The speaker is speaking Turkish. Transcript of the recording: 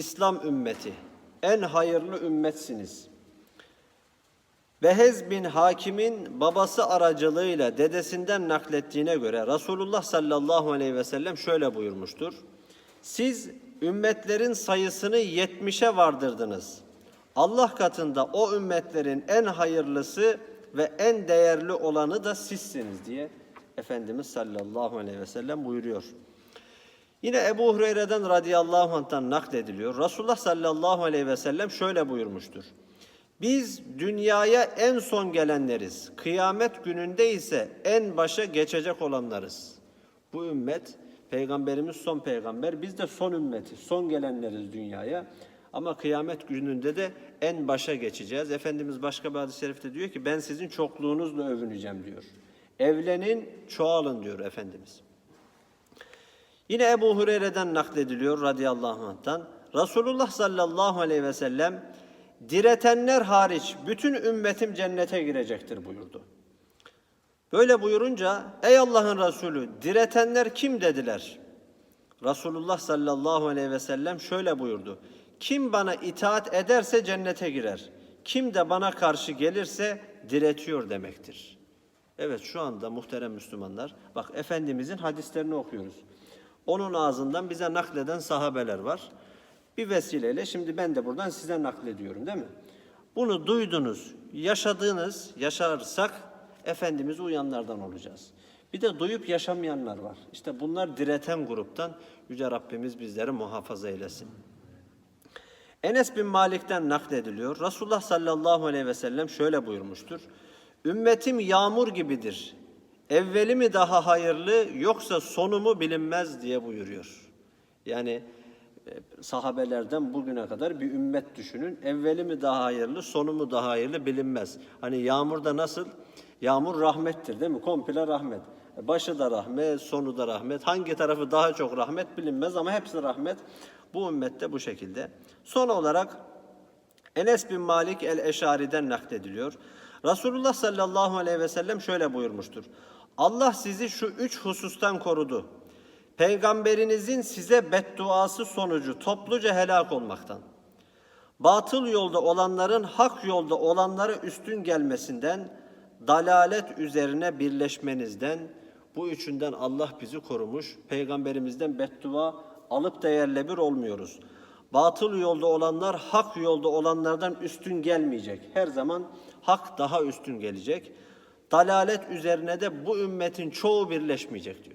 İslam ümmeti en hayırlı ümmetsiniz. Behez bin Hakim'in babası aracılığıyla dedesinden naklettiğine göre Resulullah sallallahu aleyhi ve sellem şöyle buyurmuştur. Siz ümmetlerin sayısını yetmişe vardırdınız. Allah katında o ümmetlerin en hayırlısı ve en değerli olanı da sizsiniz diye Efendimiz sallallahu aleyhi ve sellem buyuruyor. Yine Ebu Hureyre'den radıyallahu anh'tan naklediliyor. Resulullah sallallahu aleyhi ve sellem şöyle buyurmuştur. Biz dünyaya en son gelenleriz. Kıyamet gününde ise en başa geçecek olanlarız. Bu ümmet, peygamberimiz son peygamber, biz de son ümmeti, son gelenleriz dünyaya. Ama kıyamet gününde de en başa geçeceğiz. Efendimiz başka bir hadis-i şerifte diyor ki ben sizin çokluğunuzla övüneceğim diyor. Evlenin, çoğalın diyor Efendimiz. Yine Ebu Hureyre'den naklediliyor radıyallahu anh'tan. Resulullah sallallahu aleyhi ve sellem diretenler hariç bütün ümmetim cennete girecektir buyurdu. Böyle buyurunca ey Allah'ın Resulü diretenler kim dediler? Resulullah sallallahu aleyhi ve sellem şöyle buyurdu. Kim bana itaat ederse cennete girer. Kim de bana karşı gelirse diretiyor demektir. Evet şu anda muhterem Müslümanlar bak Efendimizin hadislerini okuyoruz. Onun ağzından bize nakleden sahabeler var. Bir vesileyle şimdi ben de buradan size naklediyorum değil mi? Bunu duydunuz, yaşadığınız, yaşarsak Efendimiz'e uyanlardan olacağız. Bir de duyup yaşamayanlar var. İşte bunlar direten gruptan Yüce Rabbimiz bizleri muhafaza eylesin. Enes bin Malik'ten naklediliyor. Resulullah sallallahu aleyhi ve sellem şöyle buyurmuştur. Ümmetim yağmur gibidir. Evveli mi daha hayırlı yoksa sonu mu bilinmez diye buyuruyor. Yani e, sahabelerden bugüne kadar bir ümmet düşünün. Evveli mi daha hayırlı, sonu mu daha hayırlı bilinmez. Hani yağmurda nasıl? Yağmur rahmettir değil mi? Komple rahmet. E, Başı da rahmet, sonu da rahmet. Hangi tarafı daha çok rahmet bilinmez ama hepsi rahmet. Bu ümmette bu şekilde. Son olarak Enes bin Malik el-Eşari'den naklediliyor. Resulullah sallallahu aleyhi ve sellem şöyle buyurmuştur. Allah sizi şu üç husustan korudu. Peygamberinizin size bedduası sonucu topluca helak olmaktan. Batıl yolda olanların hak yolda olanlara üstün gelmesinden, dalalet üzerine birleşmenizden, bu üçünden Allah bizi korumuş. Peygamberimizden beddua alıp da bir olmuyoruz. Batıl yolda olanlar hak yolda olanlardan üstün gelmeyecek. Her zaman hak daha üstün gelecek. Dalalet üzerine de bu ümmetin çoğu birleşmeyecek diyor.